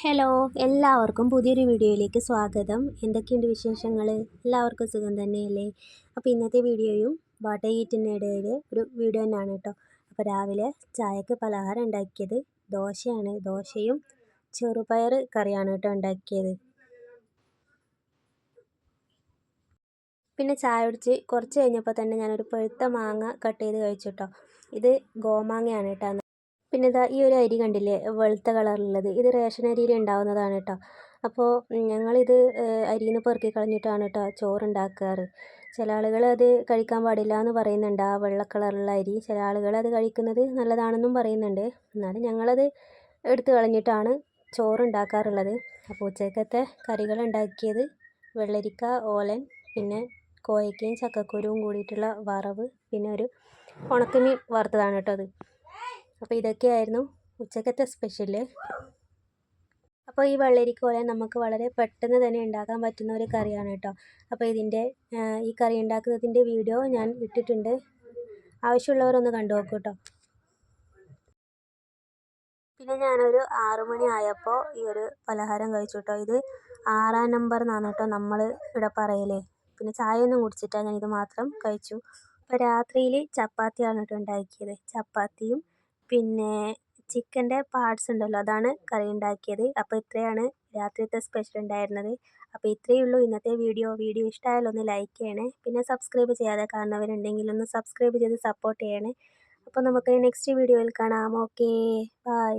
Hello എല്ലാവർക്കും പുതിയൊരു വീഡിയോയിലേക്ക് സ്വാഗതം. എന്തൊക്കെയുണ്ട് വിശേഷങ്ങൾ എല്ലാവർക്കും സുഖം തന്നെയല്ലേ? അപ്പോൾ ഇന്നത്തെ വീഡിയോയും വാട്ട ഈറ്റിനിടയിൽ ഒരു വീഡിയോ തന്നെയാണ് കേട്ടോ. അപ്പോൾ രാവിലെ ചായക്ക് പലഹാരം ഉണ്ടാക്കിയത് ദോശയാണ്. ദോശയും ചെറുപയർ കറിയാണ് കേട്ടോ ഉണ്ടാക്കിയത്. പിന്നെ ചായ കുടിച്ച് കുറച്ച് കഴിഞ്ഞപ്പോൾ തന്നെ ഞാനൊരു പഴുത്ത മാങ്ങ കട്ട് ചെയ്ത് കഴിച്ചു കേട്ടോ. ഇത് ഗോമാങ്ങയാണ് കേട്ടോ പിന്നെ ഇതാ ഈ ഒരു അരി കണ്ടില്ലേ? വെളുത്ത കളറിലുള്ളത് ഇത് റേഷൻ അരിയിൽ ഉണ്ടാവുന്നതാണ് കേട്ടോ അപ്പോൾ ഞങ്ങളിത് അരിയിൽ നിന്ന് പെറുക്കി കളഞ്ഞിട്ടാണ് കേട്ടോ ചോറുണ്ടാക്കാറ്. ചില ആളുകൾ അത് കഴിക്കാൻ പാടില്ല എന്ന് പറയുന്നുണ്ട്. ആ വെള്ള കളറുള്ള അരി ചില ആളുകൾ അത് കഴിക്കുന്നത് നല്ലതാണെന്നും പറയുന്നുണ്ട്. എന്നാലും ഞങ്ങളത് എടുത്ത് കളഞ്ഞിട്ടാണ് ചോറുണ്ടാക്കാറുള്ളത്. അപ്പോൾ ഉച്ചക്കത്തെ കറികൾ ഉണ്ടാക്കിയത് വെള്ളരിക്ക ഓലൻ പിന്നെ കോയക്കയും ചക്കക്കുരുവും കൂടിയിട്ടുള്ള വറവ് പിന്നെ ഒരു ഉണക്കമീൻ വറുത്തതാണ് കേട്ടോ അത്. അപ്പോൾ ഇതൊക്കെയായിരുന്നു ഉച്ചക്കത്തെ സ്പെഷ്യൽ. അപ്പോൾ ഈ വെള്ളരിക്കോല നമുക്ക് വളരെ പെട്ടെന്ന് തന്നെ ഉണ്ടാക്കാൻ പറ്റുന്ന ഒരു കറിയാണ് കേട്ടോ. അപ്പോൾ ഇതിന്റെ ഈ കറി ഉണ്ടാക്കുന്നതിന്റെ വീഡിയോ ഞാൻ ഇട്ടിട്ടുണ്ട്. ആവശ്യമുള്ളവരൊന്ന് കണ്ടു നോക്കൂ കേട്ടോ. പിന്നെ ഞാനൊരു ആറുമണി ആയപ്പോൾ ഈ ഒരു പലഹാരം കഴിച്ചു കേട്ടോ. ഇത് ആറാം നമ്പർ എന്നാണ് കേട്ടോ നമ്മൾ ഇവിടെ പറയലേ. പിന്നെ ചായയൊന്നും കുടിച്ചിട്ടാണ് ഞാൻ ഇത് മാത്രം കഴിച്ചു. അപ്പോൾ രാത്രിയിൽ ചപ്പാത്തിയാണ് കേട്ടോ ഉണ്ടാക്കിയത്. ചപ്പാത്തിയും പിന്നെ ചിക്കന്റെ പാർട്സ് ഉണ്ടല്ലോ അതാണ് കറി ഉണ്ടാക്കിയത് അപ്പോൾ ഇത്രയാണ് രാത്രിയത്തെ സ്പെഷ്യൽ ഉണ്ടായിരുന്നത്. അപ്പോൾ ഇത്രയേ ഉള്ളൂ ഇന്നത്തെ വീഡിയോ. വീഡിയോ ഇഷ്ടമായാലും ഒന്ന് ലൈക്ക് ചെയ്യണേ. പിന്നെ സബ്സ്ക്രൈബ് ചെയ്യാതെ കാണുന്നവരുണ്ടെങ്കിൽ ഒന്ന് സബ്സ്ക്രൈബ് ചെയ്ത് സപ്പോർട്ട് ചെയ്യണേ. അപ്പോൾ നമുക്ക് നെക്സ്റ്റ് വീഡിയോയിൽ കാണാം. Okay bye